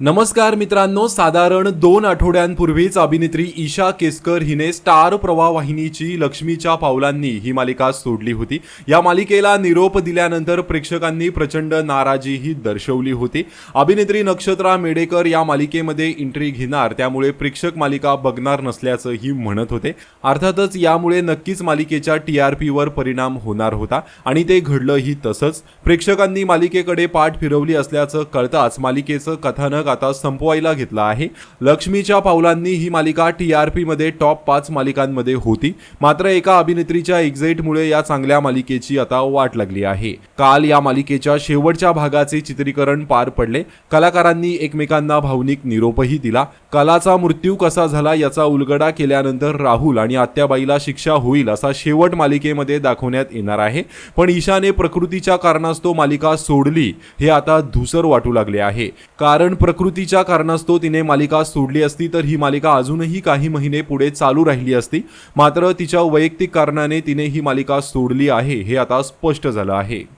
नमस्कार मित्रांनो साधारण दोन आठवड्यांपूर्वीच अभिनेत्री ईशा केसकर हिने स्टार प्रवाह वाहिनीची लक्ष्मीच्या पावलांनी ही मालिका सोडली होती. या मालिकेला निरोप दिल्यानंतर प्रेक्षकांनी प्रचंड नाराजीही दर्शवली होती. अभिनेत्री नक्षत्रा मेडेकर या मालिकेमध्ये एंट्री घेणार त्यामुळे प्रेक्षक मालिका बघणार नसल्याचंही म्हणत होते. अर्थातच यामुळे नक्कीच मालिकेच्या टी आर पीवर परिणाम होणार होता आणि ते घडलंही तसंच. प्रेक्षकांनी मालिकेकडे पाठ फिरवली असल्याचं कळताच मालिकेचं कथानक आता संपवायला घेतला आहे. लक्ष्मीच्या पावलांनी ही मालिका टी आर पीमध्ये टॉप पाच मालिकांमध्ये होती. मात्र एका अभिनेत्रीच्या एक्झाईटमुळे या चांगल्या मालिकेची आता वाट लागली आहे. काल या मालिकेच्या शेवटच्या भागाचे चित्रीकरण पार पडले. कलाकारांनी एकमेकांना भावनिक निरोपही दिला. कलाचा मृत्यू कसा झाला याचा उलगडा केल्यानंतर राहुल आणि आत्याबाईला शिक्षा होईल असा शेवट मालिकेमध्ये दाखवण्यात येणार आहे. पण ईशाने प्रकृतीच्या कारणास्तव मालिका सोडली हे आता धुसर वाटू लागले आहे. कारण प्रकृतीच्या कारणास्तव तिने मालिका सोडली असती तर ही मालिका अजूनही काही महिने पुढे चालू राहिली असती. मात्र तिच्या वैयक्तिक कारणाने तिने ही मालिका सोडली आहे हे आता स्पष्ट झालं आहे.